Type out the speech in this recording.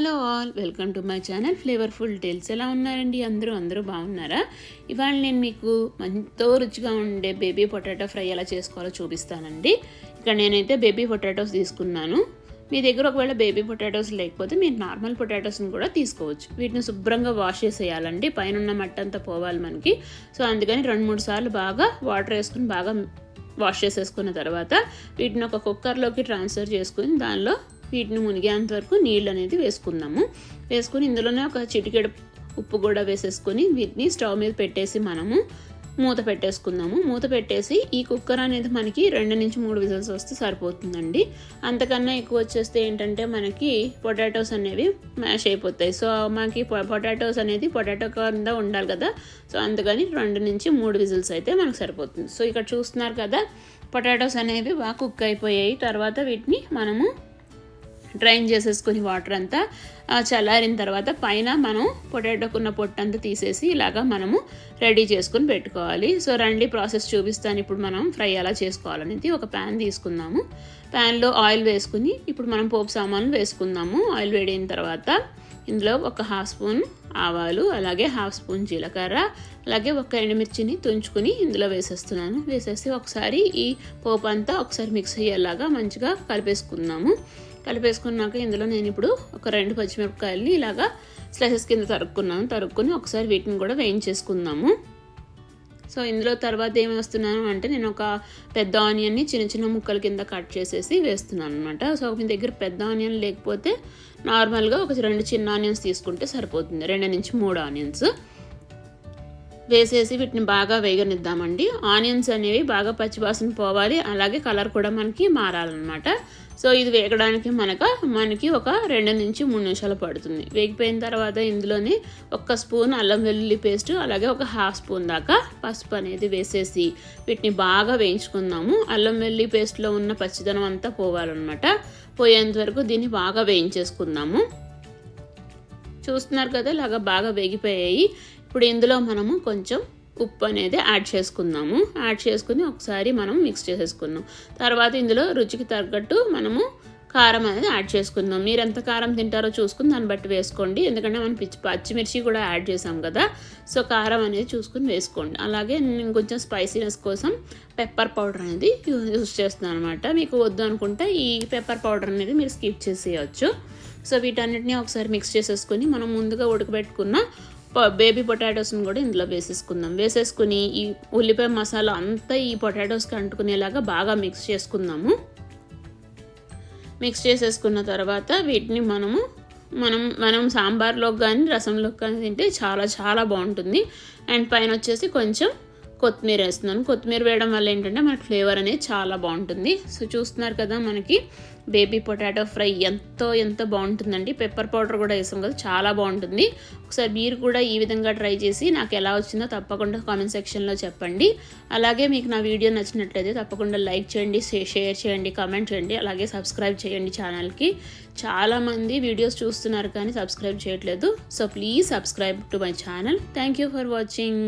Hello all welcome to my channel flavourful tales ఎలా ఉన్నారండి అందరూ? అందరూ బాగున్నారా? ఇవాళ నేను మీకు ఎంతో రుచిగా ఉండే బేబీ పొటాటో ఫ్రై ఎలా చేసుకోవాలో చూపిస్తానండి. ఇక్కడ నేనైతే బేబీ పొటాటోస్ తీసుకున్నాను. మీ దగ్గర ఒకవేళ బేబీ పొటాటోస్ లేకపోతే మీరు నార్మల్ పొటాటోస్ని కూడా తీసుకోవచ్చు. వీటిని శుభ్రంగా వాష్ చేసేయాలండి. పైన ఉన్న మట్టంతా అంతా పోవాలి మనకి. సో అందుకని రెండు మూడు సార్లు బాగా వాటర్ వేసుకుని బాగా వాష్ చేసేసుకున్న తర్వాత వీటిని ఒక కుక్కర్లోకి ట్రాన్స్ఫర్ చేసుకుని దానిలో వీటిని మునిగేంత వరకు నీళ్ళు అనేది వేసుకుందాము. వేసుకుని ఇందులోనే ఒక చిటికెడు ఉప్పు కూడా వేసేసుకొని వీటిని స్టవ్ మీద పెట్టేసి మనము మూత పెట్టేసుకుందాము. మూత పెట్టేసి ఈ కుక్కర్ అనేది మనకి రెండు నుంచి మూడు విజిల్స్ వస్తే సరిపోతుందండి. అంతకన్నా ఎక్కువ వచ్చేస్తే ఏంటంటే మనకి పొటాటోస్ అనేవి మ్యాష్ అయిపోతాయి. సో మనకి పొటాటోస్ అనేది పొటాటో కింద ఉండాలి కదా. సో అందుకని రెండు నుంచి మూడు విజిల్స్ అయితే మనకు సరిపోతుంది. సో ఇక్కడ చూస్తున్నారు కదా పొటాటోస్ అనేవి బాగా కుక్ అయిపోయాయి. తర్వాత వీటిని మనము డ్రైన్ చేసేసుకుని వాటర్ అంతా చల్లారిన తర్వాత పైన మనం పొటాటోకున్న పొట్టంతా తీసేసి ఇలాగా మనము రెడీ చేసుకుని పెట్టుకోవాలి. సో రండి ప్రాసెస్ చూపిస్తాను. ఇప్పుడు మనం ఫ్రై ఎలా చేసుకోవాలనేది ఒక ప్యాన్ తీసుకుందాము. ప్యాన్లో ఆయిల్ వేసుకుని ఇప్పుడు మనం పోపు సామాన్లు వేసుకుందాము. ఆయిల్ వేడిన తర్వాత ఇందులో ఒక హాఫ్ స్పూన్ ఆవాలు అలాగే హాఫ్ స్పూన్ జీలకర్ర అలాగే ఒక ఎండుమిర్చిని తుంచుకుని ఇందులో వేసేస్తున్నాను. వేసేసి ఒకసారి ఈ పోపు అంతా ఒకసారి మిక్స్ అయ్యేలాగా మంచిగా కలిపేసుకుందాము. కలిపేసుకున్నాక ఇందులో నేను ఇప్పుడు ఒక రెండు పచ్చిమిరపకాయలని ఇలాగా స్లైసెస్ కింద తరుక్కున్నాను. తరుక్కుని ఒకసారి వీటిని కూడా వేయించేసుకుందాము. సో ఇందులో తర్వాత ఏమి వేస్తున్నాను అంటే నేను ఒక పెద్ద ఆనియన్ని చిన్న చిన్న ముక్కల కింద కట్ చేసేసి వేస్తున్నాను అనమాట సో మీ దగ్గర పెద్ద ఆనియన్ లేకపోతే నార్మల్గా ఒక రెండు చిన్న ఆనియన్స్ తీసుకుంటే సరిపోతుంది. రెండు నుంచి మూడు ఆనియన్స్. వేసేసి వీటిని బాగా వేగనిద్దామండి. ఆనియన్స్ అనేవి బాగా పచ్చివాసన పోవాలి. అలాగే కలర్ కూడా మనకి మారాలన్నమాట. సో ఇది వేగడానికి మనక మనకి ఒక రెండు నుంచి మూడు నిమిషాలు పడుతుంది. వేగిపోయిన తర్వాత ఇందులోనే ఒక స్పూన్ అల్లం వెల్లుల్లి పేస్ట్ అలాగే ఒక హాఫ్ స్పూన్ దాకా పసుపు అనేది వేసేసి వీటిని బాగా వేయించుకుందాము. అల్లం వెల్లుల్లి పేస్ట్లో ఉన్న పచ్చిదనం అంతా పోవాలన్నమాట. పోయేంత వరకు దీన్ని బాగా వేయించేసుకుందాము. చూస్తున్నారు కదా ఇలాగా బాగా వేగిపోయాయి. ఇప్పుడు ఇందులో మనము కొంచెం ఉప్పు అనేది యాడ్ చేసుకుందాము. యాడ్ చేసుకుని ఒకసారి మనం మిక్స్ చేసేసుకుందాం. తర్వాత ఇందులో రుచికి తగ్గట్టు మనము కారం అనేది యాడ్ చేసుకుందాం. మీరు ఎంత కారం తింటారో చూసుకుని దాన్ని బట్టి వేసుకోండి. ఎందుకంటే మనం పిచ్చి పచ్చిమిర్చి కూడా యాడ్ చేసాం కదా. సో కారం అనేది చూసుకుని వేసుకోండి. అలాగే నేను కొంచెం స్పైసీనెస్ కోసం పెప్పర్ పౌడర్ అనేది యూజ్ చేస్తున్నాను అనమాట మీకు వద్దు అనుకుంటే ఈ పెప్పర్ పౌడర్ అనేది మీరు స్కిప్ చేసేయచ్చు. సో వీటన్నిటిని ఒకసారి మిక్స్ చేసేసుకొని మనం ముందుగా ఉడకబెట్టుకున్న బేబీ పొటాటోస్ని కూడా ఇందులో వేసేసుకుందాం. వేసేసుకుని ఈ ఉల్లిపాయ మసాలా అంతా ఈ పొటాటోస్కి అంటుకునేలాగా బాగా మిక్స్ చేసుకుందాము. మిక్స్ చేసేసుకున్న తర్వాత వీటిని మనము మనం మనం సాంబార్లోకి కానీ రసంలోకి కానీ తింటే చాలా చాలా బాగుంటుంది. అండ్ పైన వచ్చేసి కొంచెం కొత్తిమీర వేస్తున్నాను. కొత్తిమీర వేయడం వల్ల ఏంటంటే మనకి ఫ్లేవర్ అనేది చాలా బాగుంటుంది. సో చూస్తున్నారు కదా మనకి బేబీ పొటాటో ఫ్రై ఎంతో ఎంతో బాగుంటుందండి. పెప్పర్ పౌడర్ కూడా వేసాం కదా చాలా బాగుంటుంది. ఒకసారి మీరు కూడా ఈ విధంగా ట్రై చేసి నాకు ఎలా వచ్చిందో తప్పకుండా కామెంట్ సెక్షన్లో చెప్పండి. అలాగే మీకు నా వీడియో నచ్చినట్లయితే తప్పకుండా లైక్ చేయండి షేర్ చేయండి కామెంట్ చేయండి అలాగే సబ్స్క్రైబ్ చేయండి ఛానల్కి. చాలామంది వీడియోస్ చూస్తున్నారు కానీ సబ్స్క్రైబ్ చేయట్లేదు. So please subscribe to my channel. Thank you for watching.